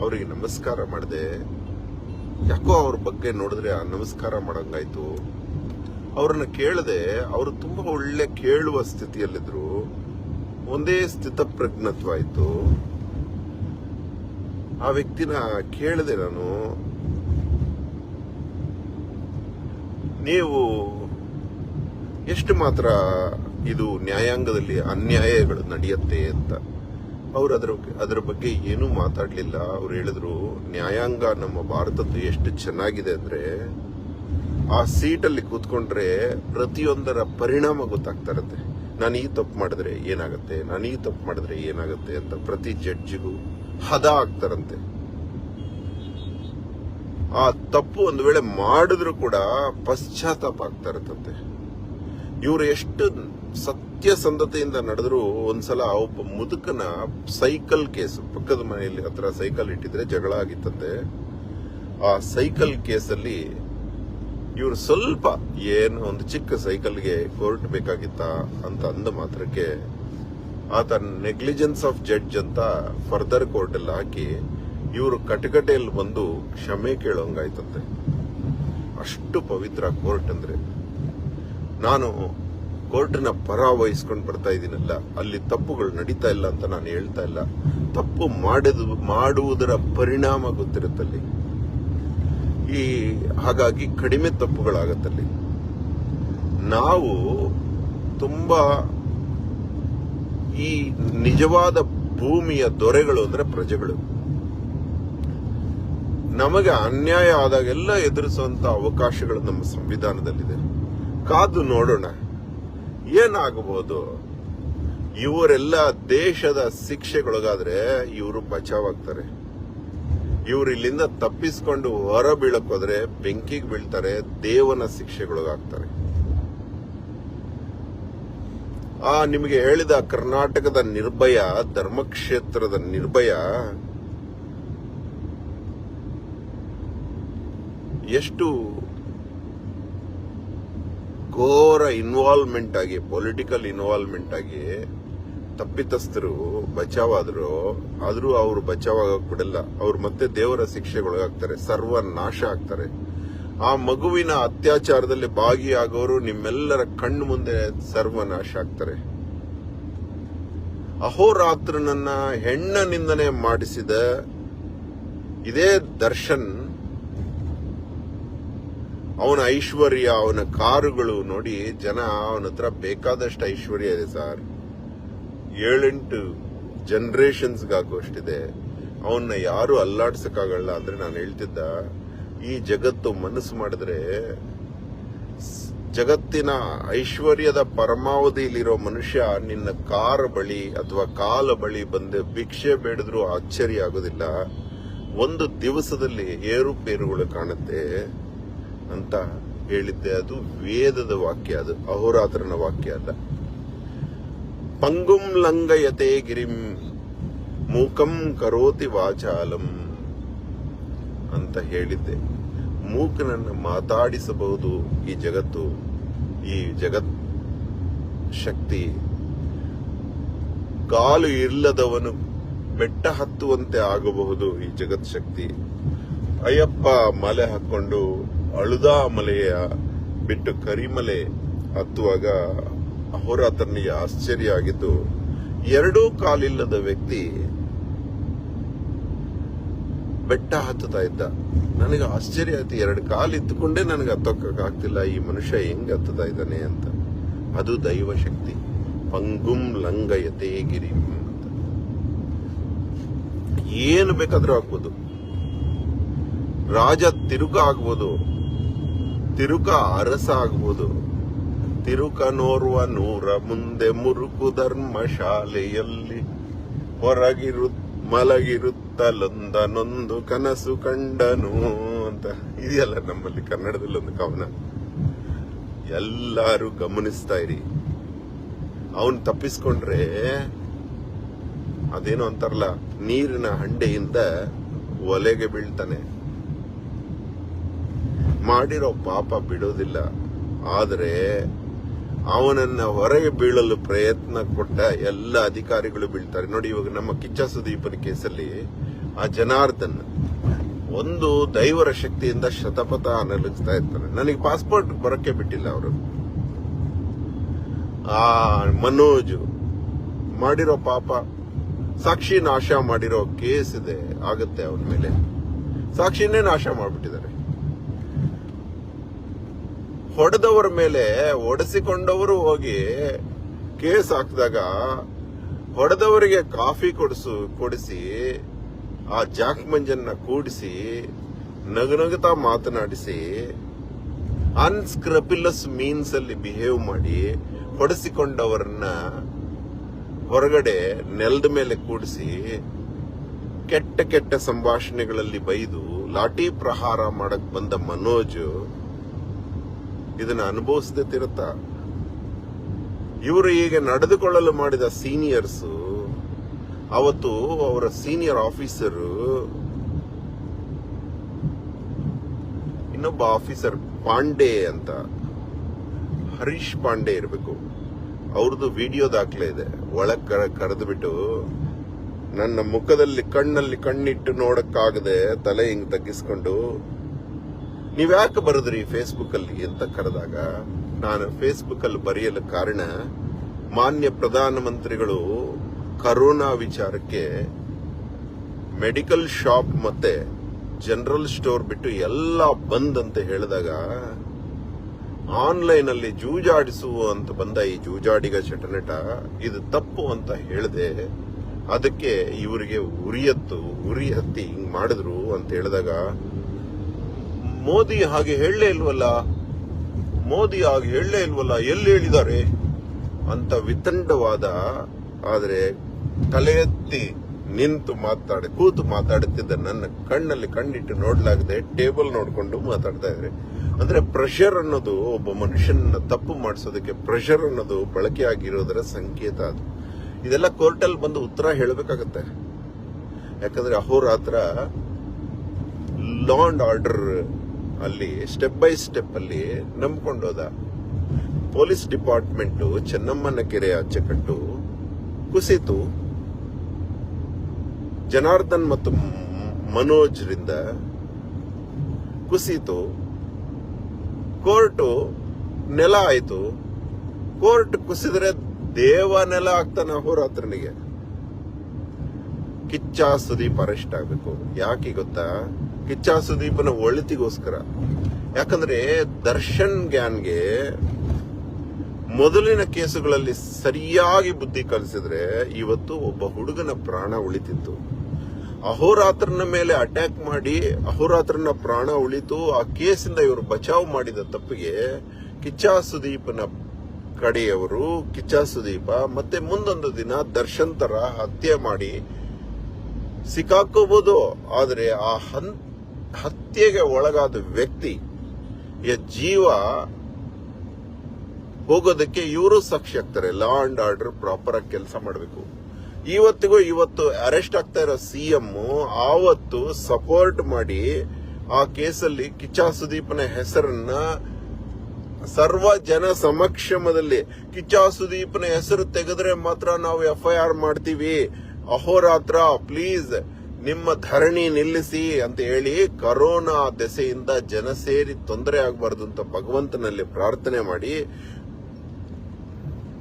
ಅವರಿಗೆ ನಮಸ್ಕಾರ ಮಾಡಿದೆ. ಯಾಕೋ ಅವ್ರ ಬಗ್ಗೆ ನೋಡಿದ್ರೆ ಆ ನಮಸ್ಕಾರ ಮಾಡಂಗಾಯ್ತು ಅವ್ರನ್ನ ಕೇಳದೆ ಅವರು ತುಂಬಾ ಒಳ್ಳೆ ಕೇಳುವ ಸ್ಥಿತಿಯಲ್ಲಿದ್ರು. ಒಂದೇ ಸ್ಥಿತಪ್ರಜ್ಞತ್ವ ಆಯ್ತು ಆ ವ್ಯಕ್ತಿನ ಕೇಳಿದೆ ನಾನು, ನೀವು ಎಷ್ಟು ಮಾತ್ರ ಇದು ನ್ಯಾಯಾಂಗದಲ್ಲಿ ಅನ್ಯಾಯಗಳು ನಡೆಯುತ್ತೆ ಅಂತ. ಅವ್ರು ಅದರ ಅದ್ರ ಬಗ್ಗೆ ಏನೂ ಮಾತಾಡಲಿಲ್ಲ. ಅವ್ರು ಹೇಳಿದ್ರು, ನ್ಯಾಯಾಂಗ ನಮ್ಮ ಭಾರತದ್ದು ಎಷ್ಟು ಚೆನ್ನಾಗಿದೆ ಅಂದ್ರೆ, ಆ ಸೀಟಲ್ಲಿ ಕೂತ್ಕೊಂಡ್ರೆ ಪ್ರತಿಯೊಂದರ ಪರಿಣಾಮ ಗೊತ್ತಾಗ್ತಾ ಇರುತ್ತೆ ನಾನು ಈ ತಪ್ಪು ಮಾಡಿದ್ರೆ ಏನಾಗುತ್ತೆ, ನಾನು ಈ ತಪ್ಪು ಮಾಡಿದ್ರೆ ಏನಾಗುತ್ತೆ ಅಂತ ಪ್ರತಿ ಜಡ್ಜಿಗೂ ಹದ ಆಗ್ತಾರಂತೆ. ಆ ತಪ್ಪು ಒಂದು ವೇಳೆ ಮಾಡಿದ್ರು ಕೂಡ ಪಶ್ಚಾತ್ತಾಪ ಆಗ್ತಾ ಇರತ್ತಂತೆ ಇವರು ಎಷ್ಟು ಸತ್ಯಸಂಧತೆಯಿಂದ ನಡೆದ್ರು ಒಂದ್ಸಲ ಒಬ್ಬ ಮುದುಕನ ಸೈಕಲ್ ಕೇಸ್, ಪಕ್ಕದ ಮನೆಯಲ್ಲಿ ಹತ್ರ ಸೈಕಲ್ ಇಟ್ಟಿದ್ರೆ ಜಗಳ ಆಗಿತ್ತಂತೆ. ಆ ಸೈಕಲ್ ಕೇಸಲ್ಲಿ ಇವರು ಸ್ವಲ್ಪ ಏನು ಒಂದು ಚಿಕ್ಕ ಸೈಕಲ್ಗೆ ಕೋರ್ಟ್ ಬೇಕಾಗಿತ್ತ ಅಂತ ಅಂದ ಮಾತ್ರಕ್ಕೆ ಆತ ನೆಗ್ಲಿಜೆನ್ಸ್ ಆಫ್ ಜಡ್ಜ್ ಅಂತ ಫರ್ದರ್ ಕೋರ್ಟ್ ಅಲ್ಲಿ ಹಾಕಿ ಇವರು ಕಟಕಟೆಯಲ್ಲಿ ಬಂದು ಕ್ಷಮೆ ಕೇಳೋಂಗಾಯ್ತಂತೆ. ಅಷ್ಟು ಪವಿತ್ರ ಕೋರ್ಟ್ ಅಂದ್ರೆ. ನಾನು ಕೋರ್ಟ್ನ ಪರ ವಹಿಸ್ಕೊಂಡು ಬರ್ತಾ ಇದ್ದೀನಲ್ಲ ಅಲ್ಲಿ ತಪ್ಪುಗಳು ನಡೀತಾ ಇಲ್ಲ ಅಂತ ನಾನು ಹೇಳ್ತಾ ಇಲ್ಲ. ತಪ್ಪು ಮಾಡಿದ, ಮಾಡುವುದರ ಪರಿಣಾಮ ಗೊತ್ತಿರುತ್ತಲ್ಲಿ ಈ, ಹಾಗಾಗಿ ಕಡಿಮೆ ತಪ್ಪುಗಳಾಗತ್ತಲ್ಲಿ. ನಾವು ತುಂಬಾ ಈ ನಿಜವಾದ ಭೂಮಿಯ ದೊರೆಗಳು ಅಂದ್ರೆ ಪ್ರಜೆಗಳು. ನಮಗೆ ಅನ್ಯಾಯ ಆದಾಗೆಲ್ಲ ಎದುರಿಸುವಂತ ಅವಕಾಶಗಳು ನಮ್ಮ ಸಂವಿಧಾನದಲ್ಲಿದೆ. ಕಾದು ನೋಡೋಣ. ಏನಾಗಬಹುದು? ಇವರೆಲ್ಲ ದೇಶದ ಶಿಕ್ಷೆಗೊಳಗಾದ್ರೆ ಇವರು ಬಚಾವಾಗ್ತಾರೆ. ಇವರು ಇಲ್ಲಿಂದ ತಪ್ಪಿಸ್ಕೊಂಡು ಹೊರ ಬೀಳಕ್ಕೋದ್ರೆ ಬೆಂಕಿಗೆ ಬೀಳ್ತಾರೆ, ದೇವನ ಶಿಕ್ಷೆಗೊಳಗಾಗ್ತಾರೆ. ಆ, ನಿಮಗೆ ಹೇಳಿದ ಕರ್ನಾಟಕದ ನಿರ್ಭಯ, ಧರ್ಮಕ್ಷೇತ್ರದ ನಿರ್ಭಯ, ಎಷ್ಟು ಘೋರ ಇನ್ವಾಲ್ವ್ಮೆಂಟ್ ಆಗಿ ಪೊಲಿಟಿಕಲ್ ಇನ್ವಾಲ್ವ್ಮೆಂಟ್ ಆಗಿ ತಪ್ಪಿತಸ್ಥರು ಬಚಾವಾದ್ರು, ಆದ್ರೂ ಅವರು ಬಚಾವಾಗಕ್ ಬಿಡಲ್ಲ ಅವ್ರು ಮತ್ತೆ ದೇವರ ಶಿಕ್ಷೆಗೊಳಗಾಗ್ತಾರೆ ಸರ್ವ ನಾಶ ಆಗ್ತಾರೆ. ಆ ಮಗುವಿನ ಅತ್ಯಾಚಾರದಲ್ಲಿ ಭಾಗಿಯಾಗೋರು ನಿಮ್ಮೆಲ್ಲರ ಕಣ್ಣು ಮುಂದೆ ಸರ್ವನಾಶ ಆಗ್ತಾರೆ. ಅಹೋರಾತ್ರನನ್ನ ಹೆಣ್ಣ ನಿಂದನೆ ಮಾಡಿಸಿದ ಇದೇ ದರ್ಶನ್ ಅವನ ಐಶ್ವರ್ಯ, ಅವನ ಕಾರುಗಳು ನೋಡಿ ಜನ ಅವನ ಹತ್ರ ಬೇಕಾದಷ್ಟು ಐಶ್ವರ್ಯ ಇದೆ ಸರ್. ಏಳೆಂಟು ಜನರೇಷನ್ಸ್ಗಾಗುವಷ್ಟಿದೆ ಅವನ್ನ ಯಾರು ಅಲ್ಲಾಡ್ಸಕ್ಕಾಗಲ್ಲ ಅಂದ್ರೆ ನಾನು ಹೇಳ್ತಿದ್ದ, ಈ ಜಗತ್ತು ಮನಸ್ಸು ಮಾಡಿದ್ರೆ ಜಗತ್ತಿನ ಐಶ್ವರ್ಯದ ಪರಮಾವಧಿಯಲ್ಲಿರೋ ಮನುಷ್ಯ ನಿನ್ನ ಕಾರ್ ಬಳಿ ಅಥವಾ ಕಾಲ ಬಳಿ ಬಂದು ಭಿಕ್ಷೆ ಬೇಡಿದ್ರೂ ಆಶ್ಚರ್ಯ ಆಗೋದಿಲ್ಲ. ಒಂದು ದಿವಸದಲ್ಲಿ ಏರುಪೇರುಗಳು ಕಾಣುತ್ತೆ. ಅಂತ ಹೇಳಿದ್ದೆ. ಅದು ವೇದದ ವಾಕ್ಯ, ಅದು ಅಹೋರಾತ್ರನ ವಾಕ್ಯ ಅಲ್ಲ. ಪಂಗುಂ ಲಂಗಯತೆ ಗಿರಿಂ, ಮೂಕಂ ಕರೋತಿ ವಾಚಾಲಂ ಅಂತ ಹೇಳಿದ್ದೆ. ಮೂಕನನ್ನು ಮಾತಾಡಿಸಬಹುದು ಈ ಜಗತ್ತು, ಈ ಜಗತ್ ಶಕ್ತಿ. ಕಾಲು ಇಲ್ಲದವನು ಬೆಟ್ಟ ಹತ್ತುವಂತೆ ಆಗಬಹುದು ಈ ಜಗತ್ ಶಕ್ತಿ. ಅಯ್ಯಪ್ಪ ಮಲೆ ಹಾಕೊಂಡು ಅಳುದಾ ಮಲೆಯ ಬಿಟ್ಟು ಕರಿಮಲೆ ಹತ್ತುವಾಗ ಅಹೋರಾತ್ರನಿಗೆ ಆಶ್ಚರ್ಯ ಆಗಿದ್ದು, ಎರಡೂ ಕಾಲಿಲ್ಲದ ವ್ಯಕ್ತಿ ಬೆಟ್ಟ ಹತ್ತುತ್ತಾ ಇದ್ದ. ನನಗೆ ಆಶ್ಚರ್ಯ ಆಯ್ತು, ಎರಡು ಕಾಲು ಇತ್ತುಕೊಂಡೇ ನನಗೆ ಹತ್ತೋಕ್ಕಾಗ್ತಿಲ್ಲ ಈ ಮನುಷ್ಯ ಹೆಂಗ್ ಹತ್ತುತ್ತಾ ಇದ್ದಾನೆ ಅಂತ. ಅದು ದೈವ ಶಕ್ತಿ. ಪಂಗುಂ ಲಂಗಯತೆ ಗಿರಿ ಅಂತ. ಏನು ಬೇಕಾದರೂ ಆಗ್ಬೋದು. ರಾಜ ತಿರುಗ ಆಗ್ಬೋದು. ತಿರುಕ ಅರಸ ಆಗ್ಬೋದು ತಿರುಕನೋರ್ವ ನೂರ ಮುಂದೆ ಮುರುಕು ಧರ್ಮಶಾಲೆಯಲ್ಲಿ. ಹೊರಗಿರು ಮಲಗಿರುತ್ತಲೊಂದನೊಂದು ಕನಸು ಕಂಡನು ಅಂತ. ಇದೆಯಲ್ಲ ನಮ್ಮಲ್ಲಿ ಕನ್ನಡದಲ್ಲಿ ಒಂದು ಕವನ. ಎಲ್ಲರೂ ಗಮನಿಸ್ತಾ ಇರಿ. ಅವನ್ ತಪ್ಪಿಸ್ಕೊಂಡ್ರೆ ಅದೇನೋ ಅಂತಾರಲ್ಲ, ನೀರಿನ ಹಂಡೆಯಿಂದ ಒಲೆಗೆ ಬೀಳ್ತಾನೆ. ಮಾಡಿರೋ ಪಾಪ ಬಿಡೋದಿಲ್ಲ. ಆದರೆ ಅವನನ್ನ ಹೊರಗೆ ಬೀಳಲು ಪ್ರಯತ್ನ ಕೊಟ್ಟ ಎಲ್ಲ ಅಧಿಕಾರಿಗಳು ಬೀಳ್ತಾರೆ. ನೋಡಿ, ಇವಾಗ ನಮ್ಮ ಕಿಚ್ಚ ಸುದೀಪನ ಕೇಸಲ್ಲಿ ಆ ಜನಾರ್ದನ್ ಒಂದು ದೈವರ ಶಕ್ತಿಯಿಂದ ಶತಪಥ ಅನಲಿಸ್ತಾ ಇರ್ತಾರೆ. ನನಗೆ ಪಾಸ್ಪೋರ್ಟ್ ಬರಕ್ಕೆ ಬಿಟ್ಟಿಲ್ಲ ಅವರು. ಆ ಮನೋಜ್ ಮಾಡಿರೋ ಪಾಪ, ಸಾಕ್ಷಿ ನಾಶ ಮಾಡಿರೋ ಕೇಸ್ ಇದೆ, ಆಗುತ್ತೆ ಅವನ ಮೇಲೆ. ಸಾಕ್ಷಿನೇ ನಾಶ ಮಾಡ್ಬಿಟ್ಟಿದ್ದಾರೆ. ಹೊಡೆದವರ ಮೇಲೆ ಒಡೆಸಿಕೊಂಡವರು ಹೋಗಿ ಕೇಸ್ ಹಾಕಿದಾಗ ಹೊಡೆದವರಿಗೆ ಕಾಫಿ ಕೊಡಿಸು, ಕೊಡಿಸಿ, ಆ ಜಾಕ್ ಮಂಜನ್ನ ಕೂಡಿಸಿ, ನಗುನಗುತ್ತಾ ಮಾತನಾಡಿಸಿ ಅನ್ಸ್ಕ್ರಪಿಲಸ್ ಮೀನ್ಸ್ ಅಲ್ಲಿ ಬಿಹೇವ್ ಮಾಡಿ ಹೊಡೆಸಿಕೊಂಡವರನ್ನ ಹೊರಗಡೆ ನೆಲದ ಮೇಲೆ ಕೂಡಿಸಿ ಕೆಟ್ಟ ಕೆಟ್ಟ ಸಂಭಾಷಣೆಗಳಲ್ಲಿ ಬೈದು ಲಾಠಿ ಪ್ರಹಾರ ಮಾಡಕ್ ಬಂದ ಮನೋಜ್ ಇದನ್ನ ಅನುಭವಿಸದೆ ತಿರುತ್ತಾ? ಇವರು ಈಗ ನಡೆದುಕೊಳ್ಳಲು ಮಾಡಿದ ಸೀನಿಯರ್ಸ್, ಅವತ್ತು ಅವರ ಸೀನಿಯರ್ ಆಫೀಸರು, ಇನ್ನೊಬ್ಬ ಆಫೀಸರ್ ಪಾಂಡೆ ಅಂತ, ಹರೀಶ್ ಪಾಂಡೆ ಇರಬೇಕು. ಅವ್ರದ್ದು ವಿಡಿಯೋ ದಾಖಲೆ ಇದೆ. ಒಳಗ್ ಕರೆದು ಬಿಟ್ಟು ನನ್ನ ಮುಖದಲ್ಲಿ ಕಣ್ಣಲ್ಲಿ ಕಣ್ಣಿಟ್ಟು ನೋಡಕ್ಕಾಗದೆ ತಲೆ ಹಿಂಗ್ ತಗ್ಗಿಸ್ಕೊಂಡು ನೀವ್ಯಾಕೆ ಬರೆದ್ರಿ ಫೇಸ್ಬುಕ್ ಅಲ್ಲಿ ಅಂತ ಕರೆದಾಗ, ನಾನು ಫೇಸ್ಬುಕ್ ಅಲ್ಲಿ ಬರೆಯಲು ಕಾರಣ, ಮಾನ್ಯ ಪ್ರಧಾನಮಂತ್ರಿಗಳು ಕರೋನಾ ವಿಚಾರಕ್ಕೆ ಮೆಡಿಕಲ್ ಶಾಪ್ ಮತ್ತೆ ಜನರಲ್ ಸ್ಟೋರ್ ಬಿಟ್ಟು ಎಲ್ಲ ಬಂದ್ ಅಂತ ಹೇಳಿದಾಗ ಆನ್ಲೈನ್ ಅಲ್ಲಿ ಜೂಜಾಡಿಸುವ ಅಂತ ಬಂದ ಈ ಜೂಜಾಡಿಗ ಚಟನಟ, ಇದು ತಪ್ಪು ಅಂತ ಹೇಳಿದೆ, ಅದಕ್ಕೆ ಇವರಿಗೆ ಉರಿಯತ್ತು ಉರಿ ಹತ್ತಿ ಹಿಂಗ್ ಮಾಡಿದ್ರು ಅಂತ ಹೇಳಿದಾಗ ಮೋದಿ ಹಾಗೆ ಹೇಳಲೇ ಇಲ್ವಲ್ಲ? ಮೋದಿ ಹಾಗೆ ಹೇಳಲೇ ಇಲ್ವಲ್ಲ? ಎಲ್ಲಿ ಹೇಳಿದ್ದಾರೆ? ಅಂತ ವಿತಂಡವಾದ, ಆದರೆ ತಲೆ ಎತ್ತಿ ನಿಂತು ಮಾತಾಡಿ, ಕೂತು ಮಾತಾಡುತ್ತಿದ್ದ ನನ್ನ ಕಣ್ಣಲ್ಲಿ ಕಣ್ಣಿಟ್ಟು ನೋಡ್ಲಾಗದೆ ಟೇಬಲ್ ನೋಡಿಕೊಂಡು ಮಾತಾಡ್ತಾ ಇದ್ರೆ ಅಂದ್ರೆ ಪ್ರೆಷರ್ ಅನ್ನೋದು ಒಬ್ಬ ಮನುಷ್ಯನ ತಪ್ಪು ಮಾಡಿಸೋದಕ್ಕೆ ಪ್ರೆಷರ್ ಅನ್ನೋದು ಬಳಕೆ ಆಗಿರೋದರ ಸಂಕೇತ ಅದು. ಇದೆಲ್ಲ ಕೋರ್ಟಲ್ಲಿ ಬಂದು ಉತ್ತರ ಹೇಳಬೇಕಾಗತ್ತೆ. ಯಾಕಂದ್ರೆ ಅಹೋರಾತ್ರ ಲಾ ಅಂಡ್ ಆರ್ಡರ್ ಅಲ್ಲಿ ಸ್ಟೆಪ್ ಬೈ ಸ್ಟೆಪ್ ಅಲ್ಲಿ ನಂಬ್ಕೊಂಡೋದ ಪೊಲೀಸ್ ಡಿಪಾರ್ಟ್ಮೆಂಟ್ ಚೆನ್ನಮ್ಮನ ಕೆರೆ ಅಚ್ಚೆಕಟ್ಟು ಕುಸಿತು. ಜನಾರ್ದನ್ ಮತ್ತು ಮನೋಜ್ ರಿಂದ ಕುಸಿತು. ಕೋರ್ಟು ನೆಲ ಆಯಿತು. ಕೋರ್ಟ್ ಕುಸಿದ್ರೆ ದೇವ ನೆಲ ಆಗ್ತಾನೆ ಅಹೋರಾತ್ರನಿಗೆ. ಕಿಚ್ಚ ಸುದೀಪ್ ಅರೆಸ್ಟ್ ಆಗಬೇಕು. ಯಾಕೆ ಗೊತ್ತಾ? ಕಿಚ್ಚ ಸುದೀಪನ ಒಳಿತಿಗೋಸ್ಕರ. ಯಾಕಂದ್ರೆ ದರ್ಶನ್ ಗ್ಯಾನ್ಗೆ ಮೊದಲಿನ ಕೇಸುಗಳಲ್ಲಿ ಸರಿಯಾಗಿ ಬುದ್ಧಿ ಕಲಿಸಿದ್ರೆ ಇವತ್ತು ಒಬ್ಬ ಹುಡುಗನ ಪ್ರಾಣ ಉಳಿತಿತ್ತು. ಅಹೋರಾತ್ರನ ಮೇಲೆ ಅಟ್ಯಾಕ್ ಮಾಡಿ ಅಹೋರಾತ್ರನ ಪ್ರಾಣ ಉಳಿತು ಆ ಕೇಸಿಂದ ಇವರು ಬಚಾವ್ ಮಾಡಿದ ತಪ್ಪಿಗೆ ಕಿಚ್ಚಾ ಸುದೀಪನ ಕಡೆಯವರು ಕಿಚ್ಚ ಸುದೀಪ ಮತ್ತೆ ಮುಂದೊಂದು ದಿನ ದರ್ಶನ್ ತರ ಹತ್ಯೆ ಮಾಡಿ ಸಿಕ್ಕಾಕೋಬಹುದು ಆದರೆ ಆ ಹನ್ ಹತ್ಯೆಗೆ ಒಳಗಾದ ವ್ಯಕ್ತಿ ಯ ಜೀವ ಹೋಗೋದಕ್ಕೆ ಇವರು ಸಾಕ್ಷಿ ಆಗ್ತಾರೆ ಲಾ ಅಂಡ್ ಆರ್ಡರ್ ಪ್ರಾಪರ್ ಆಗಿ ಕೆಲಸ ಮಾಡಬೇಕು. ಇವತ್ತಿಗೂ ಇವತ್ತು ಅರೆಸ್ಟ್ ಆಗ್ತಾ ಇರೋ ಸಿ ಎಂ ಆವತ್ತು ಸಪೋರ್ಟ್ ಮಾಡಿ ಆ ಕೇಸಲ್ಲಿ ಕಿಚ್ಚ ಸುದೀಪನ ಹೆಸರನ್ನ ಸರ್ವ ಜನ ಸಮಕ್ಷಮದಲ್ಲಿ ಕಿಚ್ಚ ಸುದೀಪನ ಹೆಸರು ತೆಗೆದ್ರೆ ಮಾತ್ರ ನಾವು ಎಫ್ ಐ ಆರ್ ಮಾಡ್ತೀವಿ. ಅಹೋರಾತ್ರ ಪ್ಲೀಸ್ ನಿಮ್ಮ ಧರಣಿ ನಿಲ್ಲಿಸಿ ಅಂತ ಹೇಳಿ ಕರೋನಾ ದೆಸೆಯಿಂದ ಜನ ಸೇರಿ ತೊಂದರೆ ಆಗಬಾರ್ದು ಅಂತ ಭಗವಂತನಲ್ಲಿ ಪ್ರಾರ್ಥನೆ ಮಾಡಿ,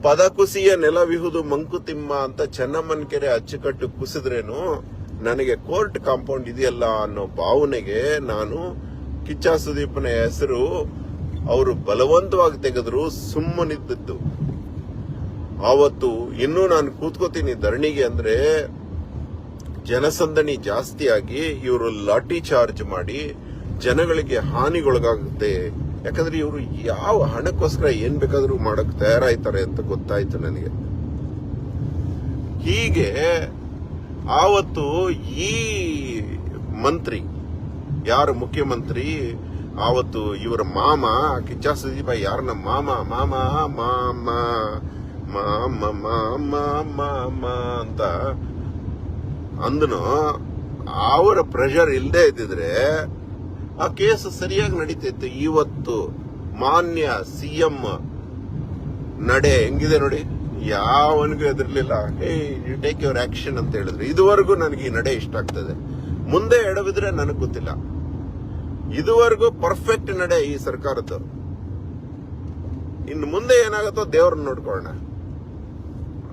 ಪದಕುಸಿಯ ನೆಲವಿಹುದು ಮಂಕುತಿಮ್ಮ ಅಂತ ಚೆನ್ನಮ್ಮನ ಕೆರೆ ಅಚ್ಚುಕಟ್ಟು ಕುಸಿದ್ರೇನು ನನಗೆ ಕೋರ್ಟ್ ಕಾಂಪೌಂಡ್ ಇದೆಯಲ್ಲ ಅನ್ನೋ ಭಾವನೆಗೆ ನಾನು ಕಿಚ್ಚ ಸುದೀಪನ ಹೆಸರು ಅವರು ಬಲವಂತವಾಗಿ ತೆಗೆದ್ರು ಸುಮ್ಮನಿದ್ದದ್ದು ಆವತ್ತು ಇನ್ನೂ ನಾನು ಕೂತ್ಕೋತೀನಿ ಧರಣಿಗೆ ಅಂದ್ರೆ ಜನಸಂದಣಿ ಜಾಸ್ತಿಯಾಗಿ ಇವರು ಲಾಠಿ ಚಾರ್ಜ್ ಮಾಡಿ ಜನಗಳಿಗೆ ಹಾನಿಗೊಳಗಾಗುತ್ತೆ. ಯಾಕಂದ್ರೆ ಇವರು ಯಾವ ಹಣಕ್ಕೋಸ್ಕರ ಏನ್ ಬೇಕಾದ್ರೂ ಮಾಡಕ್ ತಯಾರಾಯ್ತಾರೆ ಅಂತ ಗೊತ್ತಾಯ್ತು ನನಗೆ. ಹೀಗೆ ಆವತ್ತು ಈ ಮಂತ್ರಿ, ಯಾರು ಮುಖ್ಯಮಂತ್ರಿ, ಆವತ್ತು ಇವರ ಮಾಮ ಕಿಚ್ಚ ಸುದೀಪ ಯಾರನ್ನ ಮಾಮ ಮಾಮ ಮಾಮ ಮಾಮ ಮಾಮ ಮಾಮ ಅಂತ ಅಂದನು, ಅವರ ಪ್ರೆಷರ್ ಇಲ್ಲದೆ ಇದ್ದಿದ್ರೆ ಆ ಕೇಸ್ ಸರಿಯಾಗಿ ನಡೀತಿತ್ತು. ಇವತ್ತು ಮಾನ್ಯ ಸಿಎಂ ನಡೆ, ಹೆಂಗಿದೆ ನೋಡಿ? ಯಾವನಿಗೂ ಎದುರ್ಲಿಲ್ಲ hey you take your action ಅಂತ ಹೇಳಿದ್ರು. ಇದುವರೆಗೂ ನನಗೆ ಈ ನಡೆ ಇಷ್ಟ ಆಗ್ತದೆ. ಮುಂದೆ ಎಡವಿದ್ರೆ ನನಗೆ ಗೊತ್ತಿಲ್ಲ. ಇದುವರೆಗೂ ಪರ್ಫೆಕ್ಟ್ ನಡೆ ಈ ಸರ್ಕಾರದ್ದು. ಇನ್ನು ಮುಂದೆ ಏನಾಗುತ್ತೋ ದೇವ್ರನ್ನ ನೋಡ್ಕೊಳ್ಳೋಣ.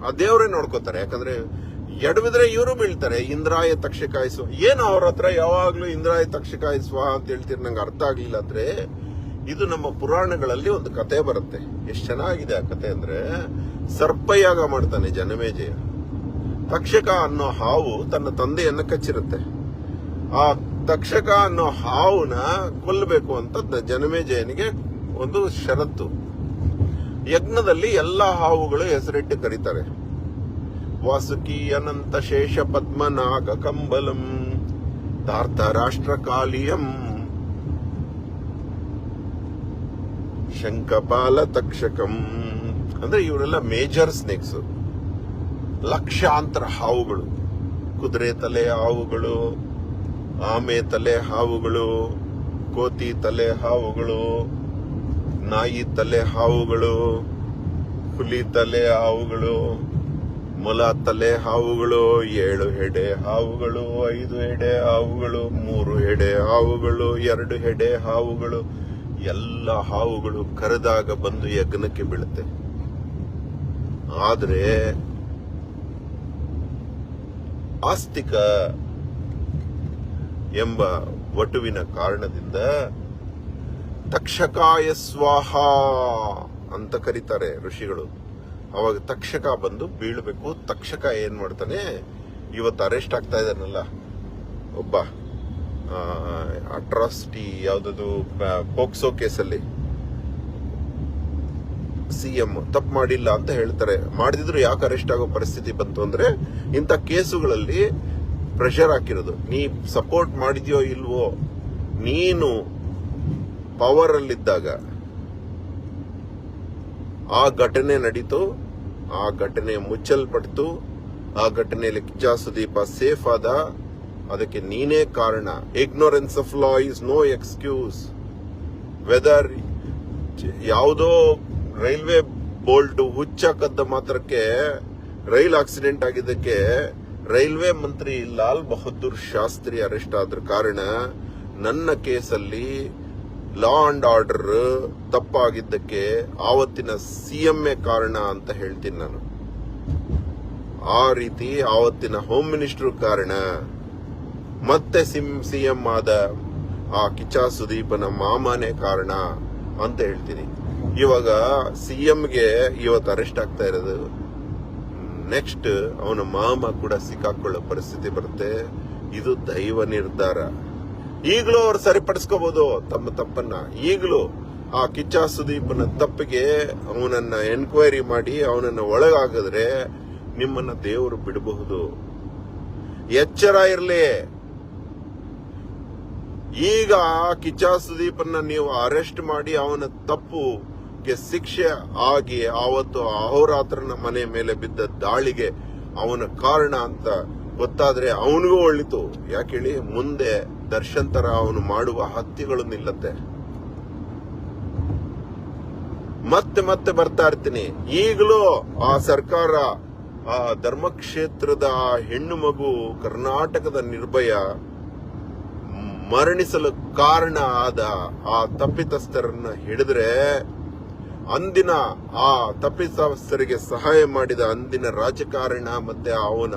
ಆ ದೇವರೇ ನೋಡ್ಕೋತಾರೆ. ಯಾಕಂದ್ರೆ ಎಡವಿದ್ರೆ ಇವರು ಬೀಳ್ತಾರೆ, ಇಂದ್ರಾಯ ತಕ್ಷಕಾಯಿಸುವ ಏನು ಅವ್ರ ಹತ್ರ ಯಾವಾಗ್ಲೂ ಇಂದ್ರಾಯ ತಕ್ಷಕಾಯಿಸುವ ಅಂತ ಹೇಳ್ತೀರಿ ನಂಗೆ ಅರ್ಥ ಆಗ್ಲಿಲ್ಲ ಅಂದ್ರೆ ಇದು ನಮ್ಮ ಪುರಾಣಗಳಲ್ಲಿ ಒಂದು ಕತೆ ಬರುತ್ತೆ. ಎಷ್ಟು ಚೆನ್ನಾಗಿದೆ ಆ ಕತೆ ಅಂದ್ರೆ ಸರ್ಪಯಾಗ ಮಾಡ್ತಾನೆ ಜನಮೇಜಯ. ತಕ್ಷಕ ಅನ್ನೋ ಹಾವು ತನ್ನ ತಂದೆಯನ್ನ ಕಚ್ಚಿರುತ್ತೆ. ಆ ತಕ್ಷಕ ಅನ್ನೋ ಹಾವುನ ಕೊಲ್ಲಬೇಕು ಅಂತ ಜನಮೇಜಯನಿಗೆ ಒಂದು ಷರತ್ತು. ಯಜ್ಞದಲ್ಲಿ ಎಲ್ಲಾ ಹಾವುಗಳು ಹೆಸರಿಟ್ಟು ಕರೀತಾರೆ. ವಾಸುಕಿ ಅನಂತ ಶೇಷ ಪದ್ಮನಾಗ ಕಂಬಲಂ ಧಾರ್ತ ರಾಷ್ಟ್ರ ಕಾಲಿಯಂ ಶಂಕಪಾಲ ತಕ್ಷಕಂ ಅಂದ್ರೆ ಇವರೆಲ್ಲ ಮೇಜರ್ ಸ್ನೇಕ್ಸ್. ಲಕ್ಷಾಂತರ ಹಾವುಗಳು. ಕುದುರೆ ತಲೆ ಹಾವುಗಳು, ಆಮೆ ತಲೆ ಹಾವುಗಳು, ಕೋತಿ ತಲೆ ಹಾವುಗಳು, ನಾಯಿ ತಲೆ ಹಾವುಗಳು, ಹುಲಿ ತಲೆ ಹಾವುಗಳು. ಮೊಲ, ತಲೆ, ಹಾವುಗಳು ಏಳು ಹೆಡೆ, ಹಾವುಗಳು ಐದು ಹೆಡೆ, ಹಾವುಗಳು ಮೂರು ಹೆಡೆ, ಹಾವುಗಳು ಎರಡು ಹೆಡೆ, ಹಾವುಗಳು ಎಲ್ಲ ಹಾವುಗಳು ಕರೆದಾಗ ಬಂದು ಯಜ್ಞಕ್ಕೆ ಬೀಳುತ್ತೆ. ಆದರೆ ಆಸ್ತಿಕ ಎಂಬ ವಟುವಿನ ಕಾರಣದಿಂದ ತಕ್ಷಕಾಯ ಸ್ವಾಹ ಅಂತ ಕರೀತಾರೆ ಋಷಿಗಳು. ಅವಾಗ ತಕ್ಷಕ ಬಂದು ಬೀಳ್ಬೇಕು. ತಕ್ಷಕ ಏನ್ ಮಾಡ್ತಾನೆ, ಇವತ್ತು ಅರೆಸ್ಟ್ ಆಗ್ತಾ ಇದ್ದಾನಲ್ಲ, ಒಬ್ಬ ಅಟ್ರಾಸಿಟಿ ಯಾವುದದು ಪೋಕ್ಸೋ ಕೇಸಲ್ಲಿ. ಸಿಎಂ ತಪ್ಪು ಮಾಡಿಲ್ಲ ಅಂತ ಹೇಳ್ತಾರೆ. ಮಾಡಿದ್ರು ಯಾಕೆ ಅರೆಸ್ಟ್ ಆಗೋ ಪರಿಸ್ಥಿತಿ ಬಂತು ಅಂದ್ರೆ, ಇಂಥ ಕೇಸುಗಳಲ್ಲಿ ಪ್ರೆಷರ್ ಹಾಕಿರೋದು. ನೀ ಸಪೋರ್ಟ್ ಮಾಡಿದ್ಯೋ ಇಲ್ವೋ, ನೀನು ಪವರ್ ಅಲ್ಲಿದ್ದಾಗ ಆ ಘಟನೆ ನಡೀತು. ಆ ಘಟನೆ ಮುಚ್ಚಲ್ಪಡ್ತು. ಆ ಘಟನೆಯಲ್ಲಿ ಕಿಚ್ಚ ಸುದೀಪ ಸೇಫ್ ಆದ. ಅದಕ್ಕೆ ನೀನೇ ಕಾರಣ. Ignorance of law is no excuse whether ಯಾವುದೋ ರೈಲ್ವೆ ಬೋಲ್ಟ್ ಹುಚ್ಚಾಕದ್ದ ಮಾತ್ರಕ್ಕೆ, ರೈಲ್ ಆಕ್ಸಿಡೆಂಟ್ ಆಗಿದ್ದಕ್ಕೆ ರೈಲ್ವೆ ಮಂತ್ರಿ ಲಾಲ್ ಬಹದ್ದೂರ್ ಶಾಸ್ತ್ರಿ ಅರೆಸ್ಟ್ ಆದ್ರ ಕಾರಣ ನನ್ನ ಕೇಸಲ್ಲಿ ಲಾ ಅಂಡ್ ಆರ್ಡರ್ ತಪ್ಪಾಗಿದ್ದಕ್ಕೆ ಆವತ್ತಿನ ಸಿಎಂಎ ಕಾರಣ ಅಂತ ಹೇಳ್ತೀನಿ ನಾನು. ಆ ರೀತಿ ಆವತ್ತಿನ ಹೋಮ್ ಮಿನಿಸ್ಟರ್ ಕಾರಣ ಮತ್ತೆ ಸಿಂ ಸಿಎಂ ಆದ ಆ ಕಿಚ್ಚ ಸುದೀಪನ ಮಾಮನೇ ಕಾರಣ ಅಂತ ಹೇಳ್ತೀನಿ. ಇವಾಗ ಸಿಎಂಗೆ ಇವತ್ತು ಅರೆಸ್ಟ್ ಆಗ್ತಾ ಇರೋದು. ನೆಕ್ಸ್ಟ್ ಅವನ ಮಾಮ ಕೂಡ ಸಿಕ್ಕಾಕೊಳ್ಳೋ ಪರಿಸ್ಥಿತಿ ಬರುತ್ತೆ. ಇದು ದೈವ ನಿರ್ಧಾರ. ಈಗಲೂ ಅವ್ರು ಸರಿಪಡಿಸ್ಕೋಬಹುದು ತಮ್ಮ ತಪ್ಪನ್ನ. ಈಗಲೂ ಆ ಕಿಚ್ಚ ಸುದೀಪನ ತಪ್ಪಿಗೆ ಅವನನ್ನ ಎನ್ಕ್ವೈರಿ ಮಾಡಿ ಅವನನ್ನ ಒಳಗಾಗಿದ್ರೆ ನಿಮ್ಮನ್ನ ದೇವರು ಬಿಡಬಹುದು. ಎಚ್ಚರ ಇರಲಿ. ಈಗ ಕಿಚ್ಚ ಸುದೀಪನ್ನ ನೀವು ಅರೆಸ್ಟ್ ಮಾಡಿ ಅವನ ತಪ್ಪುಗೆ ಶಿಕ್ಷೆ ಆಗಿ ಆವತ್ತು ಅಹೋರಾತ್ರನ ಮನೆ ಮೇಲೆ ಬಿದ್ದ ದಾಳಿಗೆ ಅವನ ಕಾರಣ ಅಂತ ಗೊತ್ತಾದ್ರೆ ಅವನಿಗೂ ಒಳ್ಳಿತು ಯಾಕೆ ಹೇಳಿ? ಮುಂದೆ ದರ್ಶನ್ ತರ ಅವನು ಮಾಡುವ ಹತ್ಯೆಗಳು ನಿಲ್ಲತ್ತೆ. ಮತ್ತೆ ಮತ್ತೆ ಬರ್ತಾ ಇರ್ತೀನಿ. ಈಗಲೂ ಆ ಸರ್ಕಾರ, ಆ ಧರ್ಮಕ್ಷೇತ್ರದ ಹೆಣ್ಣು ಮಗು ಕರ್ನಾಟಕದ ನಿರ್ಭಯ ಮರಣಿಸಲು ಕಾರಣ ಆದ ಆ ತಪ್ಪಿತಸ್ಥರನ್ನ ಹಿಡಿದ್ರೆ ಅಂದಿನ ಆ ತಪ್ಪಿತಸ್ಥರಿಗೆ ಸಹಾಯ ಮಾಡಿದ ಅಂದಿನ ರಾಜಕಾರಣ ಮತ್ತೆ ಅವನ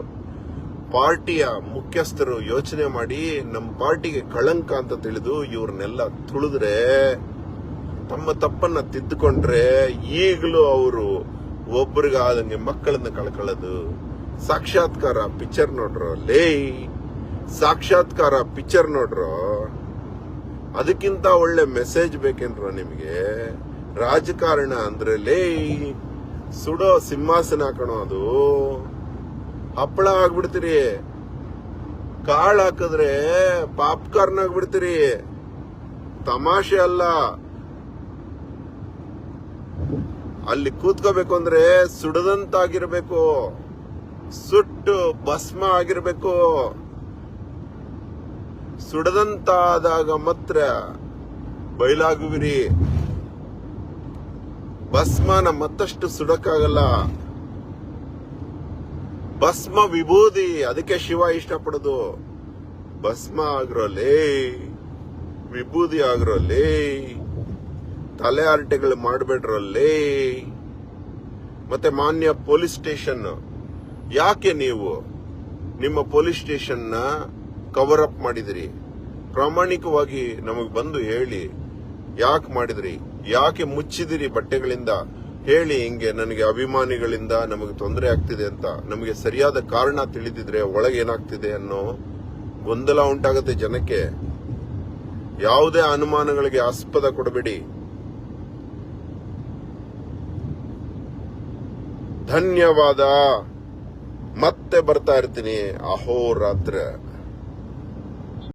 ಪಾರ್ಟಿಯ ಮುಖ್ಯಸ್ಥರು ಯೋಚನೆ ಮಾಡಿ ನಮ್ಮ ಪಾರ್ಟಿಗೆ ಕಳಂಕ ಅಂತ ತಿಳಿದು ಇವ್ರನ್ನೆಲ್ಲ ತುಳಿದ್ರೆ, ತಮ್ಮ ತಪ್ಪನ್ನ ತಿದ್ದುಕೊಂಡ್ರೆ ಈಗಲೂ ಅವರು ಒಬ್ರಿಗಾದಂಗೆ ಮಕ್ಕಳನ್ನ ಕಳ್ಕೊಳ್ಳೋದು. ಸಾಕ್ಷಾತ್ಕಾರ ಪಿಕ್ಚರ್ ನೋಡ್ರೋ, ಲೇ, ಸಾಕ್ಷಾತ್ಕಾರ ಪಿಕ್ಚರ್ ನೋಡ್ರೋ, ಅದಕ್ಕಿಂತ ಒಳ್ಳೆ ಮೆಸೇಜ್ ಬೇಕೇನ್ರೋ ನಿಮಗೆ? ರಾಜಕಾರಣ ಅಂದ್ರೆ ಲೇ, ಸುಡೋ ಸಿಂಹಾಸನ ಹಾಕೋಣ ಅದು. ಹಪ್ಪಳ ಆಗ್ಬಿಡ್ತೀರಿ. ಕಾಳು ಹಾಕಿದ್ರೆ ಪಾಪ್ಕಾರ್ನ್ ಆಗ್ಬಿಡ್ತೀರಿ. ತಮಾಷೆ ಅಲ್ಲ. ಅಲ್ಲಿ ಕೂತ್ಕೋಬೇಕು ಅಂದ್ರೆ ಸುಡದಂತಾಗಿರ್ಬೇಕು. ಸುಟ್ಟು ಭಸ್ಮ ಆಗಿರ್ಬೇಕು. ಸುಡದಂತಾದಾಗ ಮಾತ್ರ ಬಯಲಾಗುವಿರಿ ಭಸ್ಮನ ಮತ್ತಷ್ಟು ಸುಡಕ್ಕಾಗಲ್ಲ. ಭಸ್ಮ ವಿಭೂತಿ, ಅದಕ್ಕೆ ಶಿವ ಇಷ್ಟಪಡೋದು. ಭಸ್ಮ ಆಗಿರೋಲೇ ವಿಭೂತಿ ಆಗಿರೋಲೇ ತಲೆ ಹರಟೆಗಳು ಮಾಡಬೇಡ್ರಲ್ಲೇ ಮತ್ತೆ ಮಾನ್ಯ ಪೊಲೀಸ್ ಸ್ಟೇಷನ್, ಯಾಕೆ ನೀವು ನಿಮ್ಮ ಪೊಲೀಸ್ ಸ್ಟೇಷನ್ನ ಕವರ್ ಅಪ್ ಮಾಡಿದಿರಿ? ಪ್ರಾಮಾಣಿಕವಾಗಿ ನಮಗೆ ಬಂದು ಹೇಳಿ, ಯಾಕೆ ಮಾಡಿದ್ರಿ? ಯಾಕೆ ಮುಚ್ಚಿದಿರಿ ಬಟ್ಟೆಗಳಿಂದ? ಹೇಳಿ ಹಿಂಗೆ ನನಗೆ ಅಭಿಮಾನಿಗಳಿಂದ ನಮಗೆ ತೊಂದರೆ ಆಗ್ತಿದೆ ಅಂತ ನಮಗೆ ಸರಿಯಾದ ಕಾರಣ ತಿಳಿದಿದ್ರೆ ಒಳಗೆ ಏನಾಗ್ತಿದೆ ಅನ್ನೋ ಗೊಂದಲ ಉಂಟಾಗುತ್ತೆ ಜನಕ್ಕೆ. ಯಾವುದೇ ಅನುಮಾನಗಳಿಗೆ ಆಸ್ಪದ ಕೊಡಬೇಡಿ. ಧನ್ಯವಾದ. ಮತ್ತೆ ಬರ್ತಾ ಇರ್ತೀನಿ. ಅಹೋರಾತ್ರ